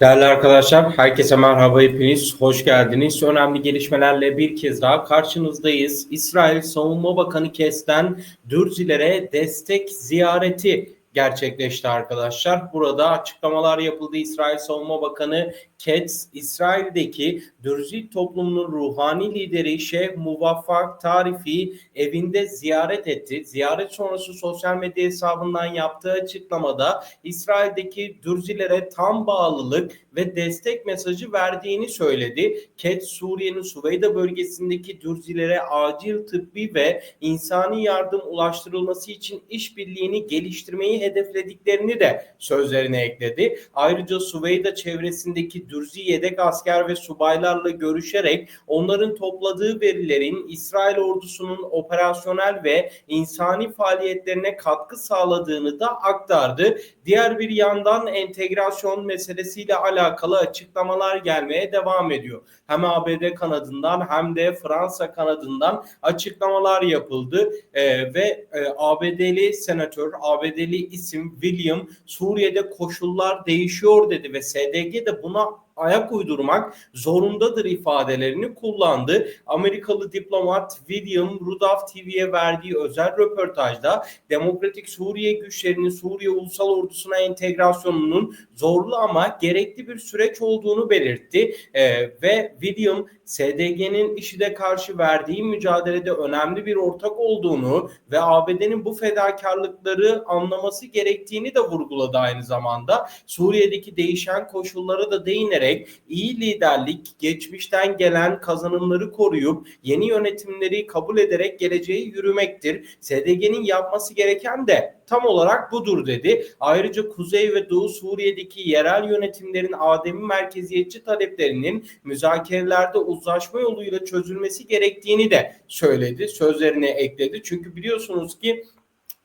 Değerli arkadaşlar, herkese merhaba hepiniz. Hoş geldiniz. Önemli gelişmelerle bir kez daha karşınızdayız. İsrail Savunma Bakanı Kesten Dürzilere destek ziyareti gerçekleşti arkadaşlar. Burada açıklamalar yapıldı. İsrail Savunma Bakanı Ketz, İsrail'deki Dürzil toplumunun ruhani lideri Şeyh Muvaffak Tarifi evinde ziyaret etti. Ziyaret sonrası sosyal medya hesabından yaptığı açıklamada İsrail'deki Dürzilere tam bağlılık ve destek mesajı verdiğini söyledi. Ketz, Suriye'nin Suveyda bölgesindeki Dürzilere acil tıbbi ve insani yardım ulaştırılması için işbirliğini geliştirmeyi hedeflediklerini de sözlerine ekledi. Ayrıca Suveyda çevresindeki Dürzi yedek asker ve subaylarla görüşerek onların topladığı verilerin İsrail ordusunun operasyonel ve insani faaliyetlerine katkı sağladığını da aktardı. Diğer bir yandan entegrasyon meselesiyle alakalı açıklamalar gelmeye devam ediyor. Hem ABD kanadından hem de Fransa kanadından açıklamalar yapıldı ee, ve e, ABD'li senatör, ABD'li isim William Suriye'de koşullar değişiyor dedi ve SDG de buna ayak uydurmak zorundadır ifadelerini kullandı. Amerikalı diplomat William Rudolph TV'ye verdiği özel röportajda Demokratik Suriye güçlerinin Suriye Ulusal Ordusu'na entegrasyonunun zorlu ama gerekli bir süreç olduğunu belirtti. Ee, ve William SDG'nin IŞİD'e karşı verdiği mücadelede önemli bir ortak olduğunu ve ABD'nin bu fedakarlıkları anlaması gerektiğini de vurguladı aynı zamanda. Suriye'deki değişen koşullara da değinerek iyi liderlik geçmişten gelen kazanımları koruyup yeni yönetimleri kabul ederek geleceği yürümektir. SDG'nin yapması gereken de tam olarak budur dedi. Ayrıca Kuzey ve Doğu Suriye'deki yerel yönetimlerin ademi merkeziyetçi taleplerinin müzakerelerde uzlaşma yoluyla çözülmesi gerektiğini de söyledi. Sözlerine ekledi. Çünkü biliyorsunuz ki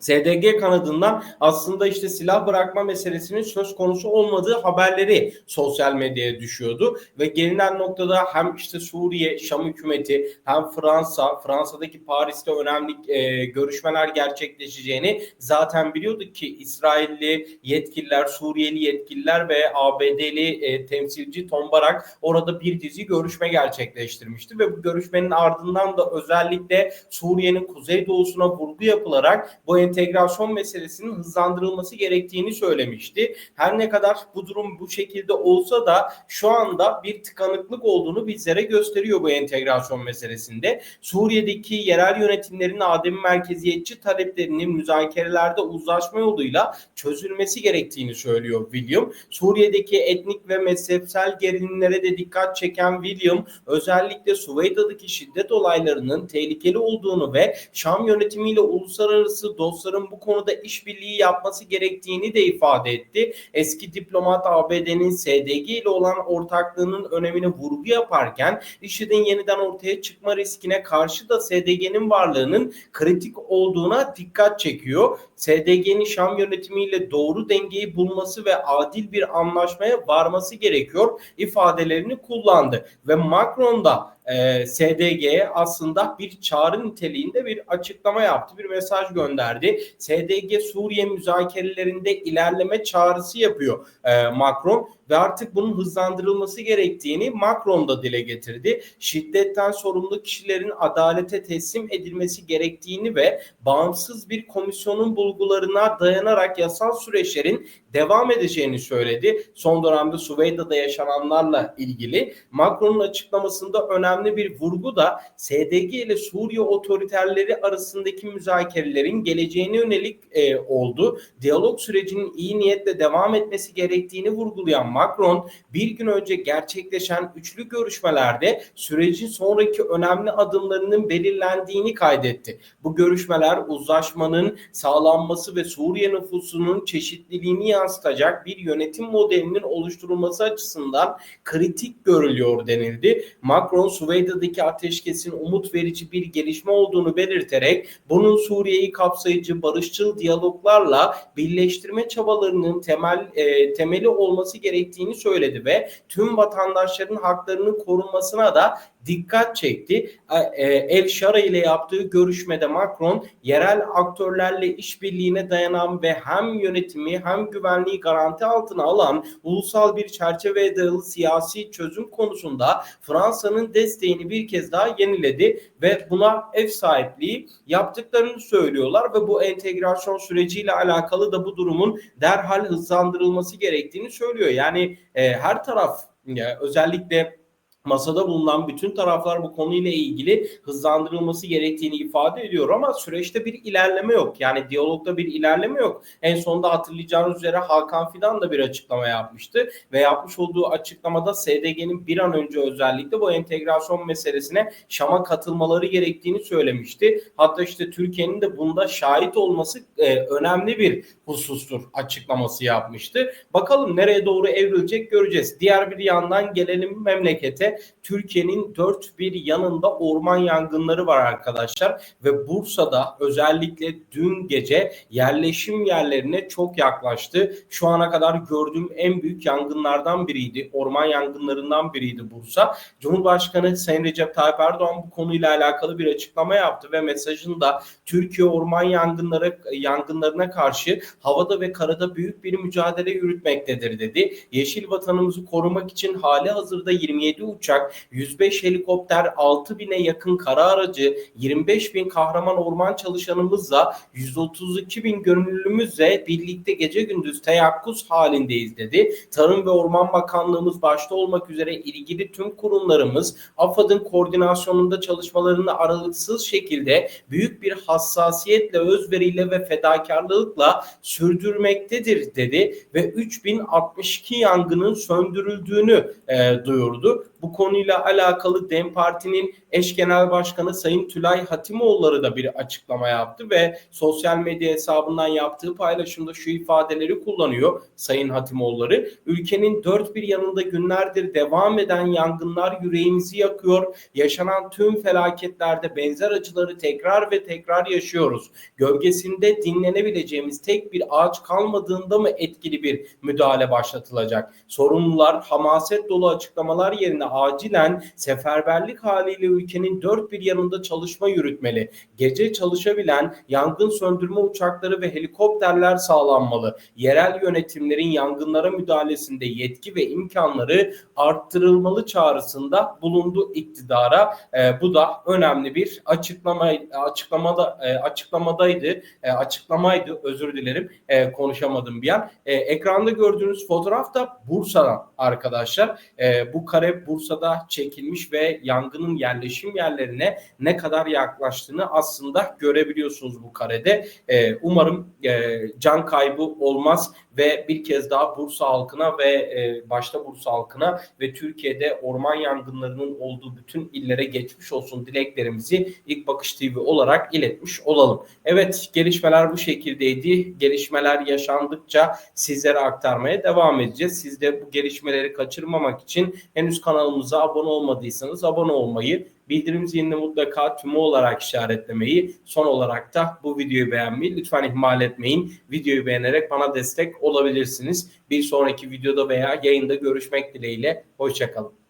SDG kanadından aslında işte silah bırakma meselesinin söz konusu olmadığı haberleri sosyal medyaya düşüyordu. Ve gelinen noktada hem işte Suriye Şam hükümeti hem Fransa Fransa'daki Paris'te önemli e, görüşmeler gerçekleşeceğini zaten biliyorduk ki İsrailli yetkililer, Suriyeli yetkililer ve ABD'li e, temsilci Tom Barak orada bir dizi görüşme gerçekleştirmişti. Ve bu görüşmenin ardından da özellikle Suriye'nin kuzeydoğusuna vurgu yapılarak bu entegrasyon meselesinin hızlandırılması gerektiğini söylemişti. Her ne kadar bu durum bu şekilde olsa da şu anda bir tıkanıklık olduğunu bizlere gösteriyor bu entegrasyon meselesinde. Suriye'deki yerel yönetimlerin ademi merkeziyetçi taleplerinin müzakerelerde uzlaşma yoluyla çözülmesi gerektiğini söylüyor William. Suriye'deki etnik ve mezhepsel gerilimlere de dikkat çeken William özellikle Suveyda'daki şiddet olaylarının tehlikeli olduğunu ve Şam yönetimiyle uluslararası dosya dostların bu konuda işbirliği yapması gerektiğini de ifade etti. Eski diplomat ABD'nin SDG ile olan ortaklığının önemini vurgu yaparken IŞİD'in yeniden ortaya çıkma riskine karşı da SDG'nin varlığının kritik olduğuna dikkat çekiyor. SDG'nin Şam yönetimiyle doğru dengeyi bulması ve adil bir anlaşmaya varması gerekiyor ifadelerini kullandı ve Macron da e, SDG'ye aslında bir çağrı niteliğinde bir açıklama yaptı, bir mesaj gönderdi. SDG Suriye müzakerelerinde ilerleme çağrısı yapıyor e, Macron ve artık bunun hızlandırılması gerektiğini Macron da dile getirdi. Şiddetten sorumlu kişilerin adalete teslim edilmesi gerektiğini ve bağımsız bir komisyonun bulgularına dayanarak yasal süreçlerin devam edeceğini söyledi. Son dönemde Suveyda'da yaşananlarla ilgili Macron'un açıklamasında önemli bir vurgu da SDG ile Suriye otoriterleri arasındaki müzakerelerin geleceğine yönelik e, oldu. Diyalog sürecinin iyi niyetle devam etmesi gerektiğini vurgulayan Macron bir gün önce gerçekleşen üçlü görüşmelerde sürecin sonraki önemli adımlarının belirlendiğini kaydetti. Bu görüşmeler uzlaşmanın sağlanması ve Suriye nüfusunun çeşitliliğini yansıtacak bir yönetim modelinin oluşturulması açısından kritik görülüyor denildi. Macron Suveyda'daki ateşkesin umut verici bir gelişme olduğunu belirterek bunun Suriye'yi kapsayıcı barışçıl diyaloglarla birleştirme çabalarının temel e, temeli olması gerektiğini söyledi ve tüm vatandaşların haklarının korunmasına da dikkat çekti. E, El Şara ile yaptığı görüşmede Macron yerel aktörlerle işbirliğine dayanan ve hem yönetimi hem güvenliği garanti altına alan ulusal bir çerçeveye dayalı siyasi çözüm konusunda Fransa'nın desteğini bir kez daha yeniledi ve buna ev sahipliği yaptıklarını söylüyorlar ve bu entegrasyon süreciyle alakalı da bu durumun derhal hızlandırılması gerektiğini söylüyor. Yani e, her taraf ya, özellikle masada bulunan bütün taraflar bu konuyla ilgili hızlandırılması gerektiğini ifade ediyor ama süreçte bir ilerleme yok. Yani diyalogda bir ilerleme yok. En sonunda hatırlayacağınız üzere Hakan Fidan da bir açıklama yapmıştı ve yapmış olduğu açıklamada SDG'nin bir an önce özellikle bu entegrasyon meselesine Şam'a katılmaları gerektiğini söylemişti. Hatta işte Türkiye'nin de bunda şahit olması e, önemli bir husustur açıklaması yapmıştı. Bakalım nereye doğru evrilecek göreceğiz. Diğer bir yandan gelelim memlekete. Türkiye'nin dört bir yanında orman yangınları var arkadaşlar ve Bursa'da özellikle dün gece yerleşim yerlerine çok yaklaştı. Şu ana kadar gördüğüm en büyük yangınlardan biriydi. Orman yangınlarından biriydi Bursa. Cumhurbaşkanı Sayın Recep Tayyip Erdoğan bu konuyla alakalı bir açıklama yaptı ve mesajında Türkiye orman yangınları yangınlarına karşı havada ve karada büyük bir mücadele yürütmektedir dedi. Yeşil vatanımızı korumak için hali hazırda 27 uçak, 105 helikopter, 6000'e yakın kara aracı, 25 bin kahraman orman çalışanımızla 132 bin gönüllümüzle birlikte gece gündüz teyakkuz halindeyiz dedi. Tarım ve Orman Bakanlığımız başta olmak üzere ilgili tüm kurumlarımız AFAD'ın koordinasyonunda çalışmalarını aralıksız şekilde büyük bir hassasiyetle, özveriyle ve fedakarlıkla sürdürmektedir dedi ve 3062 yangının söndürüldüğünü e, duyurdu. Bu konuyla alakalı DEM Parti'nin eş genel başkanı Sayın Tülay Hatimoğulları da bir açıklama yaptı ve sosyal medya hesabından yaptığı paylaşımda şu ifadeleri kullanıyor Sayın Hatimoğulları. Ülkenin dört bir yanında günlerdir devam eden yangınlar yüreğimizi yakıyor. Yaşanan tüm felaketlerde benzer acıları tekrar ve tekrar yaşıyoruz. Gölgesinde dinlenebileceğimiz tek bir ağaç kalmadığında mı etkili bir müdahale başlatılacak? Sorumlular hamaset dolu açıklamalar yerine acilen seferberlik haliyle ülkenin dört bir yanında çalışma yürütmeli. Gece çalışabilen yangın söndürme uçakları ve helikopterler sağlanmalı. Yerel yönetimlerin yangınlara müdahalesinde yetki ve imkanları arttırılmalı çağrısında bulundu iktidara. E, bu da önemli bir açıklama açıklamada e, açıklamadaydı. E, açıklamaydı özür dilerim. E, konuşamadım bir an. E, ekranda gördüğünüz fotoğraf da Bursa'dan arkadaşlar. E, bu kare Bursa'da çekilmiş ve yangının yerleşim yerlerine ne kadar yaklaştığını aslında görebiliyorsunuz bu karede. E, umarım e, can kaybı olmaz ve bir kez daha Bursa halkına ve e, başta Bursa halkına ve Türkiye'de orman yangınlarının olduğu bütün illere geçmiş olsun dileklerimizi ilk bakış TV olarak iletmiş olalım. Evet gelişmeler bu şekildeydi. Gelişmeler yaşandıkça sizlere aktarmaya devam edeceğiz. Siz de bu gelişmeleri kaçırmamak için henüz kanalımıza abone olmadıysanız abone olmayı, bildirim zilini mutlaka tümü olarak işaretlemeyi, son olarak da bu videoyu beğenmeyi lütfen ihmal etmeyin. Videoyu beğenerek bana destek olabilirsiniz. Bir sonraki videoda veya yayında görüşmek dileğiyle. Hoşçakalın.